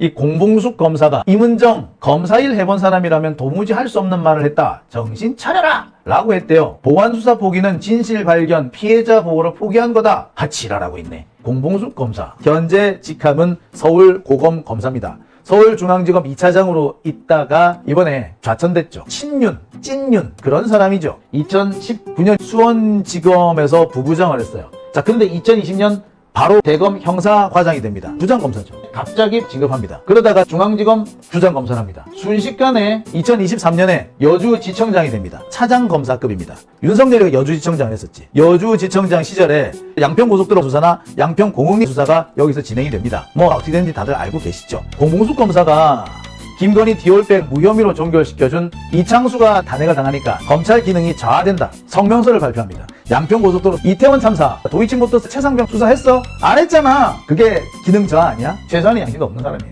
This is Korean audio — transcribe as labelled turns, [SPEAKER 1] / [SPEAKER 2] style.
[SPEAKER 1] 이 공봉숙 검사가 임은정 검사일 해본 사람이라면 도무지 할 수 없는 말을 했다. 정신 차려라! 라고 했대요. 보안수사 포기는 진실 발견, 피해자 보호를 포기한 거다. 하치라라고 있네. 공봉숙 검사. 현재 직함은 서울고검 검사입니다. 서울중앙지검 2차장으로 있다가 이번에 좌천됐죠. 친윤, 찐윤 그런 사람이죠. 2019년 수원지검에서 부부장을 했어요. 자, 근데 2020년 바로 대검 형사과장이 됩니다. 부장검사죠. 갑자기 진급합니다. 그러다가 중앙지검 부장검사랍니다. 순식간에 2023년에 여주지청장이 됩니다. 차장검사급입니다. 윤석열이가 여주지청장을 했었지. 여주지청장 시절에 양평고속도로 수사나 양평공흥리 수사가 여기서 진행이 됩니다. 뭐 어떻게 되는지 다들 알고 계시죠? 공봉숙 검사가 김건희 디올백 무혐의로 종결시켜준 이창수가 단해가 당하니까 검찰 기능이 저하된다. 성명서를 발표합니다. 양평고속도로 이태원 참사 도이치모터스 최상병 수사했어? 안 했잖아. 그게 기능 저하 아니야? 최소한의 양심도 없는 사람이에요.